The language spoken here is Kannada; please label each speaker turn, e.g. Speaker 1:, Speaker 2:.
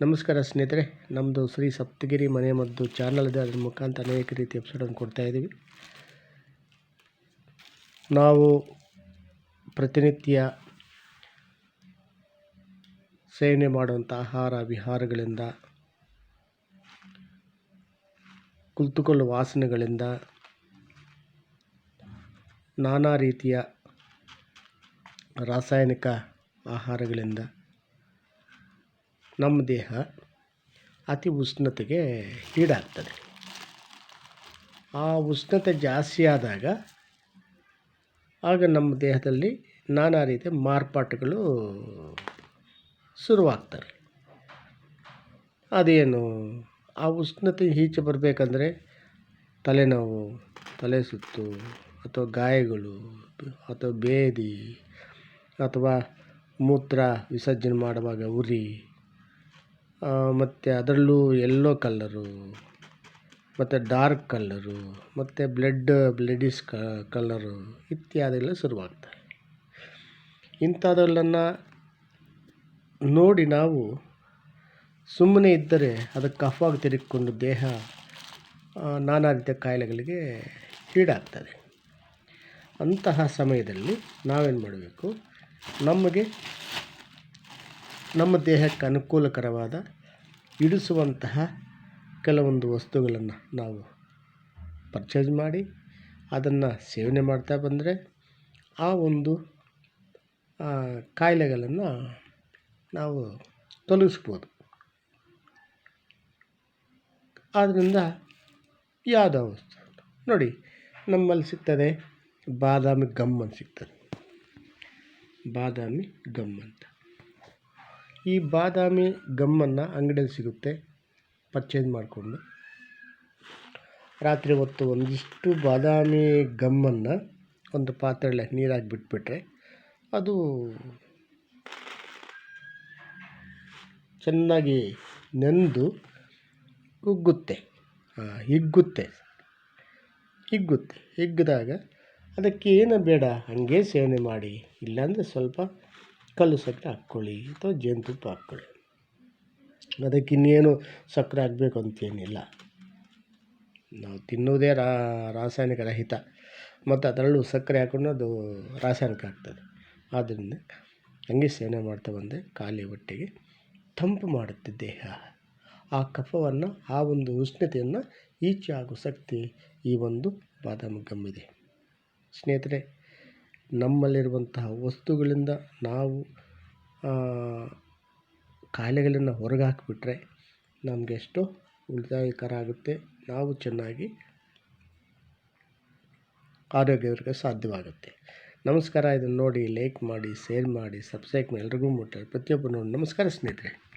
Speaker 1: ನಮಸ್ಕಾರ ಸ್ನೇಹಿತರೆ ನಮ್ಮದು ಶ್ರೀ ಸಪ್ತಗಿರಿ ಮನೆ ಮದ್ದು ಚಾನಲ್ ಇದೆ, ಅದರ ಮುಖಾಂತರ ಅನೇಕ ರೀತಿ ಎಪಿಸೋಡನ್ನು ಕೊಡ್ತಾ ಇದ್ದೀವಿ. ನಾವು ಪ್ರತಿನಿತ್ಯ ಸೇವನೆ ಮಾಡುವಂಥ ಆಹಾರ, ವಿಹಾರಗಳಿಂದ, ಕುಳಿತುಕೊಳ್ಳುವ ವಾಸನೆಗಳಿಂದ ನಾನಾ ರೀತಿಯ ರಾಸಾಯನಿಕ ಆಹಾರಗಳಿಂದ ನಮ್ಮ ದೇಹ ಅತಿ ಉಷ್ಣತೆಗೆ ಈಡಾಗ್ತದೆ. ಆ ಉಷ್ಣತೆ ಜಾಸ್ತಿ ಆದಾಗ ಆಗ ನಮ್ಮ ದೇಹದಲ್ಲಿ ನಾನಾ ರೀತಿಯ ಮಾರ್ಪಾಟುಗಳು ಶುರುವಾಗ್ತವೆ. ಅದೇನು? ಆ ಉಷ್ಣತೆ ಈಚೆ ಬರಬೇಕಂದ್ರೆ ತಲೆನೋವು, ತಲೆ ಸುತ್ತು ಅಥವಾ ಗಾಯಗಳು, ಅಥವಾ ಬೇದಿ ಅಥವಾ ಮೂತ್ರ ವಿಸರ್ಜನೆ ಮಾಡುವಾಗ ಉರಿ ಮತ್ತು ಅದರಲ್ಲೂ ಯೆಲ್ಲೋ ಕಲ್ಲರು ಮತ್ತು ಡಾರ್ಕ್ ಕಲ್ಲರು ಮತ್ತು ಬ್ಲಡ್ ಬ್ಲಡಿಸ್ ಕಲ್ಲರು ಇತ್ಯಾದಿಗಳು ಶುರುವಾಗ್ತವೆ. ಇಂಥದ್ದೆಲ್ಲನ್ನು ನೋಡಿ ನಾವು ಸುಮ್ಮನೆ ಇದ್ದರೆ ಅದಕ್ಕೆ ಕಫವಾಗಿ ತಿರುಗಿಕೊಂಡು ದೇಹ ನಾನಾ ರೀತಿಯ ಕಾಯಿಲೆಗಳಿಗೆ ಈಡಾಗ್ತದೆ. ಅಂತಹ ಸಮಯದಲ್ಲಿ ನಾವೇನು ಮಾಡಬೇಕು? ನಮಗೆ ನಮ್ಮ ದೇಹಕ್ಕೆ ಅನುಕೂಲಕರವಾದ, ಇಡಿಸುವಂತಹ ಕೆಲವೊಂದು ವಸ್ತುಗಳನ್ನು ನಾವು ಪರ್ಚೇಸ್ ಮಾಡಿ, ಅದನ್ನು ಸೇವನೆ ಮಾಡ್ತಾ ಬಂದರೆ ಆ ಒಂದು ಕಾಯಿಲೆಗಳನ್ನು ನಾವು ತೊಲಗಿಸ್ಬೋದು. ಆದ್ದರಿಂದ ಯಾವುದೋ ವಸ್ತು, ನೋಡಿ ನಮ್ಮಲ್ಲಿ ಸಿಗ್ತದೆ ಬಾದಾಮಿ ಗಮ್ ಅಂತ ಸಿಗ್ತದೆ. ಬಾದಾಮಿ ಗಮ್ ಅಂತ. ಈ ಬಾದಾಮಿ ಗಮ್ಮನ್ನು ಅಂಗಡಿಯಲ್ಲಿ ಸಿಗುತ್ತೆ. ಪರ್ಚೇಸ್ ಮಾಡಿಕೊಂಡು. ರಾತ್ರಿ ಹೊತ್ತು ಒಂದಿಷ್ಟು ಬಾದಾಮಿ ಗಮ್ಮನ್ನು ಒಂದು ಪಾತ್ರೆಯಲ್ಲಿ ನೀರಾಗಿ ಬಿಟ್ಬಿಟ್ರೆ ಅದು ಚೆನ್ನಾಗಿ ನೆಂದು ಕುಗ್ಗುತ್ತೆ ಹಿಗ್ಗುತ್ತೆ. ಹಿಗ್ಗುತ್ತೆ. ಹಿಗ್ಗಿದಾಗ ಅದಕ್ಕೆ ಏನು ಬೇಡ, ಹಾಗೆ ಸೇವನೆ ಮಾಡಿ. ಇಲ್ಲಾಂದರೆ ಸ್ವಲ್ಪ ಕಲ್ಲು ಸಕ್ಕರೆ ಹಾಕ್ಕೊಳ್ಳಿ ಅಥವಾ ಜೇನುತುಪ್ಪ ಹಾಕ್ಕೊಳ್ಳಿ. ಅದಕ್ಕೆ ಇನ್ನೇನು ಸಕ್ಕರೆ ಹಾಕಬೇಕು ಅಂತೇನಿಲ್ಲ. ನಾವು ತಿನ್ನುವುದೇ ರಾಸಾಯನಿಕ ರಹಿತ. ಮತ್ತು ಅದರಲ್ಲೂ ಸಕ್ಕರೆ ಹಾಕೊಂಡು ಅದು ರಾಸಾಯನಿಕ ಆಗ್ತದೆ. ಆದ್ದರಿಂದ ಹಂಗೆ ಸೇವನೆ ಮಾಡ್ತಾ ಬಂದರೆ ಖಾಲಿ ಹೊಟ್ಟೆಗೆ. ತಂಪು ಮಾಡುತ್ತೆ ದೇಹ. ಆ ಕಫವನ್ನು, ಆ ಒಂದು ಉಷ್ಣತೆಯನ್ನು ಈಚೆ ಆಗೋ ಶಕ್ತಿ ಈ ಒಂದು ಬಾದಾಮಿ ಗಮ್ಮಿದೆ ಸ್ನೇಹಿತರೆ ನಮ್ಮಲ್ಲಿರುವಂತಹ ವಸ್ತುಗಳಿಂದ ನಾವು ಕಾಯಿಲೆಗಳನ್ನು ಹೊರಗೆ ಹಾಕಿಬಿಟ್ರೆ ನಮಗೆ ಎಷ್ಟೋ ಉಳಿತಾಯಕರ ಆಗುತ್ತೆ ನಾವು ಚೆನ್ನಾಗಿ ಆರೋಗ್ಯವರ್ಗ ಸಾಧ್ಯವಾಗುತ್ತೆ. ನಮಸ್ಕಾರ. ಇದನ್ನು ನೋಡಿ ಲೈಕ್ ಮಾಡಿ ಶೇರ್ ಮಾಡಿ ಸಬ್ಸ್ಕ್ರೈಬ್ ಎಲ್ರಿಗೂ ಮುಟ್ಟ ಪ್ರತಿಯೊಬ್ಬರು ನೋಡಿ. ನಮಸ್ಕಾರ ಸ್ನೇಹಿತರೆ.